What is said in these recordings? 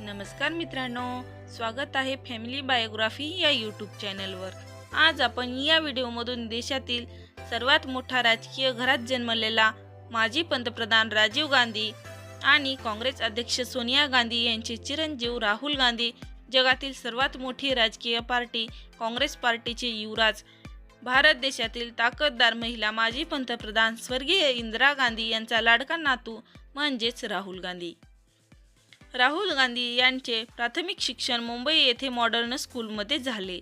नमस्कार मित्रांनो स्वागत आहे फॅमिली बायोग्राफी या यूट्यूब चॅनलवर आज आपण या व्हिडिओमधून देशातील सर्वात मोठा राजकीय घरात जन्मलेला माजी पंतप्रधान राजीव गांधी आणि काँग्रेस अध्यक्ष सोनिया गांधी यांचे चिरंजीव राहुल गांधी जगातील सर्वात मोठी राजकीय पार्टी काँग्रेस पार्टीचे युवराज भारत देशातील ताकददार महिला माजी पंतप्रधान स्वर्गीय इंदिरा गांधी यांचा लाडका नातू म्हणजेच राहुल गांधी. राहुल गांधी यांचे प्राथमिक शिक्षण मुंबई येथे मॉडर्न स्कूलमध्ये झाले.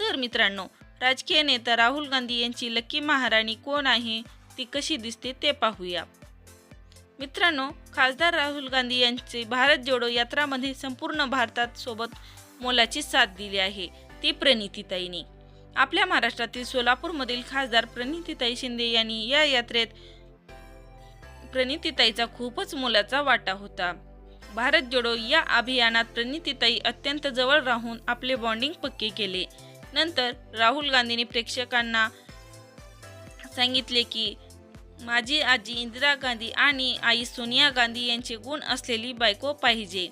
तर मित्रांनो राजकीय नेता राहुल गांधी यांची लक्की महाराणी कोण आहे ती कशी दिसते ते पाहूया. मित्रांनो खासदार राहुल गांधी यांचे भारत जोडो यात्रामध्ये संपूर्ण भारतात सोबत मोलाची साथ दिली आहे ती प्रणितीताईने आपल्या महाराष्ट्रातील सोलापूरमधील खासदार प्रणितीताई शिंदे यांनी या यात्रेत प्रणितीताईचा खूपच मोलाचा वाटा होता. भारत जोडो या अभियानात प्रणितीताई अत्यंत जवळ राहून आपले बॉन्डिंग पक्के केले. नंतर राहुल गांधींनी प्रेक्षकांना सांगितले की माझी आजी इंदिरा गांधी आणि आई सोनिया गांधी यांचे गुण असलेली बायको पाहिजे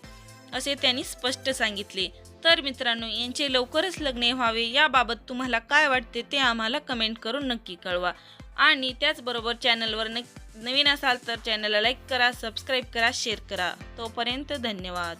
असे त्यांनी स्पष्ट सांगितले. तर मित्रांनो यांचे लवकरच लग्न व्हावे याबाबत तुम्हाला काय वाटते ते आम्हाला कमेंट करून नक्की कळवा. आणि त्याचबरोबर चॅनलवर न नवीन असाल तर चॅनलला लाईक करा सबस्क्राईब करा शेअर करा. तोपर्यंत धन्यवाद.